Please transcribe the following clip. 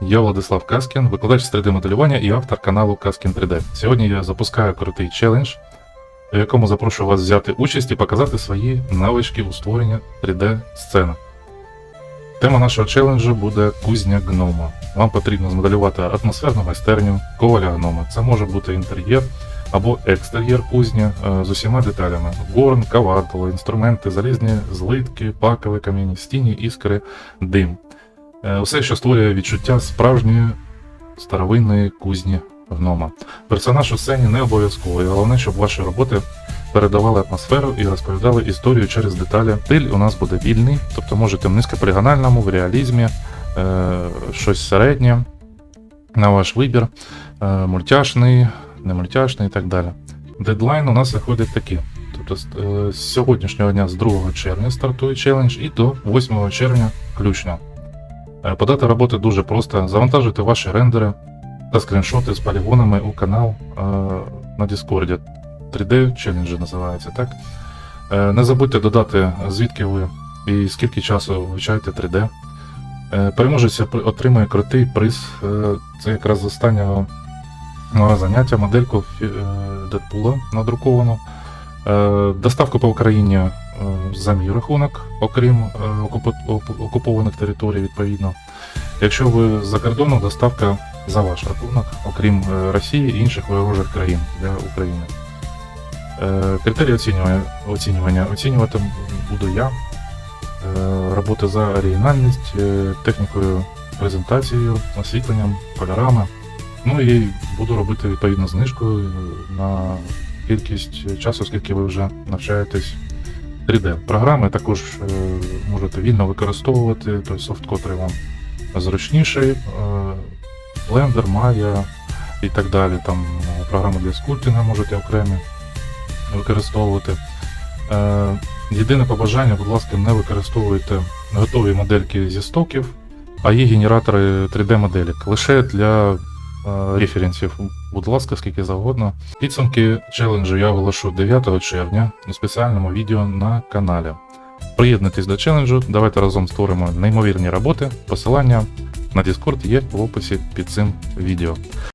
Я Владислав Каскін, викладач 3D-моделювання і автор каналу Каскін 3D. Сьогодні я запускаю крутий челендж, в якому запрошую вас взяти участь і показати свої навички у створенні 3D-сцени. Тема нашого челенджу буде кузня гнома. Вам потрібно змоделювати атмосферну майстерню коваля гнома. Це може бути інтер'єр або екстер'єр кузні е, з усіма деталями: горн, каватало, інструменти, залізні злитки, пакові камінь, стіні, іскри, дим. Е, Усе, що створює відчуття справжньої старовинної кузні гнома. Персонаж у сцені не обов'язковий, головне, щоб ваші роботи передавали атмосферу і розповідали історію через деталі. Стиль у нас буде вільний, тобто можете в низькополігональному, в реалізмі, е, щось середнє, на ваш вибір, е, мультяшний, не мультяшний і так далі. Дедлайн у нас виходить такий. Тобто з сьогоднішнього дня, з 2 червня, стартує челендж і до 8 червня включно. Е, Подати роботи дуже просто. Завантажуйте ваші рендери та скріншоти з полігонами у канал е, на Discord. 3D челенджі називається, так? Е, Не забудьте додати, звідки ви і скільки часу вивчаєте 3D. Е, Переможець отримує крутий приз. Це якраз з останнього заняття, модельку Дедпула надруковану. Доставку по Україні за мій рахунок, окрім окупованих територій, відповідно. Якщо ви за кордоном, доставка за ваш рахунок, окрім е, Росії і інших ворожих країн для України. Е, Критерії оцінювання, оцінювання. Оцінювати буду я. Е, Роботи за оригінальність, технікою, презентацією, освітленням, кольорами. Ну і буду робити відповідно знижку на кількість часу, скільки ви вже навчаєтесь 3D. Програми також можете вільно використовувати, той софт, котрий вам зручніший. Е, Blender, Maya і так далі. Там е, програми для скульптинга можете окремі використовувати. Е, Єдине побажання, будь ласка, не використовуйте готові модельки зі стоків, а є генератори 3D-моделек лише для е, референсів. Будь ласка, скільки завгодно. Підсумки челенджу я оголошу 9 червня у спеціальному відео на каналі. Приєднуйтесь до челенджу, давайте разом створимо неймовірні роботи. Посилання на Discord є в описі під цим відео.